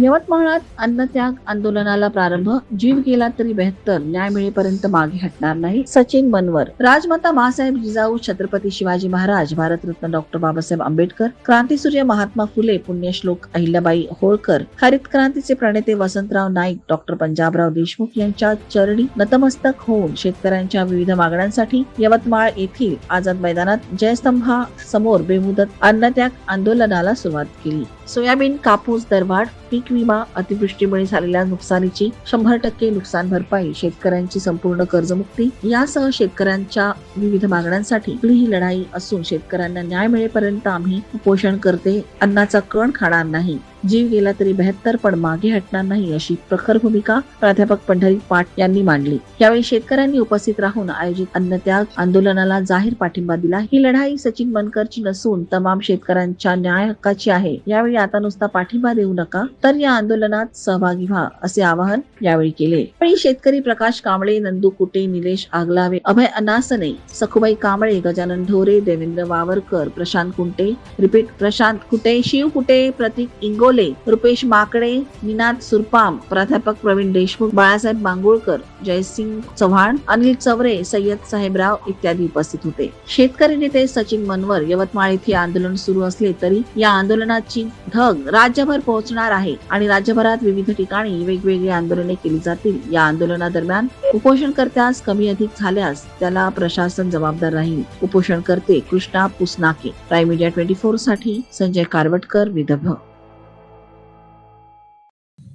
यवतमाळात अन्नत्याग आंदोलनाला प्रारंभ. जीव गेला तरी बेहत्तर. न्याय मिळेपर्यंत मागे हटणार नाही सचिन मनवर. राजमाता महासाहेब जिजाऊ छत्रपती शिवाजी महाराज भारतरत्न डॉक्टर बाबासाहेब आंबेडकर क्रांतीसूर्य महात्मा फुले पुण्यश्लोक अहिल्याबाई होळकर हरित क्रांतीचे प्रणेते वसंतराव नाईक डॉक्टर पंजाबराव देशमुख यांच्या चरणी नतमस्तक होऊन शेतकऱ्यांच्या विविध मागण्यांसाठी यवतमाळ येथील आझाद मैदानात जयस्तंभा समोर बेमुदत अन्नत्याग आंदोलनाला सुरुवात केली. सोयाबीन कापूस दरवाढ पीक विमा अतिवृष्टीमुळे झालेल्या नुकसानीची शंभर टक्के नुकसान भरपाई शेतकऱ्यांची संपूर्ण कर्जमुक्ती यासह शेतकऱ्यांच्या विविध मागण्यांसाठी ही लढाई असून शेतकऱ्यांना न्याय मिळेपर्यंत आम्ही उपोषण करते. अन्नाचा कण खाणार नाही. जीव गेला तरी बेहत्तर पण मागे हटणार नाही अशी प्रखर भूमिका प्राध्यापक पंढरी पाट यांनी मांडली. यावेळी शेतकऱ्यांनी उपस्थित राहून आयोजित अन्नत्याग आंदोलनाला जाहीर पाठिंबा दिला. ही लढाई सचिन मनकरची नसून तमाम शेतकऱ्यांच्या न्याय हक्काची आहे. यावेळी आता नुसता पाठिंबा देऊ नका तर या आंदोलनात सहभागी व्हा असे आवाहन यावेळी केले. शेतकरी प्रकाश कांबळे नंदू कुटे निलेश आगलावे अभय अनासने सखुबाई कांबळे गजानन ढोरे देवेंद्र वावरकर प्रशांत कुंटे रिपीट प्रशांत कुटे शिव कुटे प्रतीक इंगो इंगोले रुपेश माकडे निनाद सुरपाम प्राध्यापक प्रवीण देशमुख बाळासाहेब मांगुळकर जयसिंग चव्हाण अनिल चवरे सय्यद साहेबराव इत्यादी उपस्थित होते. शेतकरी नेते सचिन मनवर यवतमाळ येथे आंदोलन सुरू असले तरी या आंदोलनाची धग राज्यभर पोहोचणार आहे आणि राज्यभरात विविध ठिकाणी वेगवेगळी आंदोलने केली जातील. या आंदोलनादरम्यान उपोषणकर्त्यास कमी अधिक झाल्यास त्याला प्रशासन जबाबदार राहील. उपोषणकर्ते Krishna Pusnake. Prime media twenty फोरसाठी Sanjay Karwatkar Vidarbha.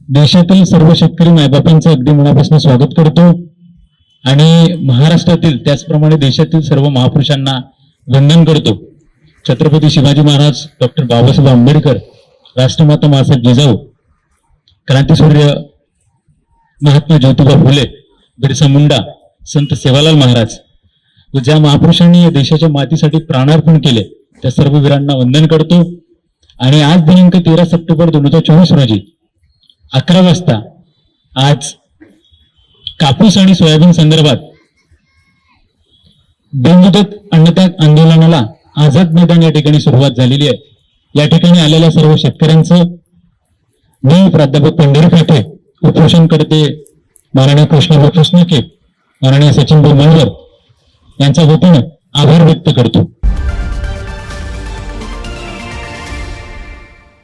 देशातील सर्व शेतकरी मायबापांचं अगदी मनापासून स्वागत करतो. आणि महाराष्ट्रातील त्याचप्रमाणे देशातील सर्व महापुरुषांना वंदन करतो. छत्रपती शिवाजी महाराज डॉक्टर बाबासाहेब आंबेडकर राष्ट्रमाता मासाहेब जिजाऊ क्रांतीसूर्य महात्मा ज्योतिबा फुले बिरसा मुंडा संत सेवालाल महाराज व ज्या महापुरुषांनी या देशाच्या मातीसाठी प्राणार्पण केले त्या सर्व वीरांना वंदन करतो. आणि आज दिनांक तेरा सप्टेंबर दोन हजार चोवीस रोजी अकरा वाजता आज कापूस आणि सोयाबीन संदर्भात बेमुदत अन्नत्याग आंदोलनाला आझाद मैदान या ठिकाणी सुरुवात झालेली आहे. या ठिकाणी आलेल्या सर्व शेतकऱ्यांचं मी प्राध्यापक पंढरी फाटे उपोषण करते. माननीय कृष्णभाऊ कृष्णके माननीय सचिन भाऊ मनवर यांच्या वतीनं आभार व्यक्त करतो.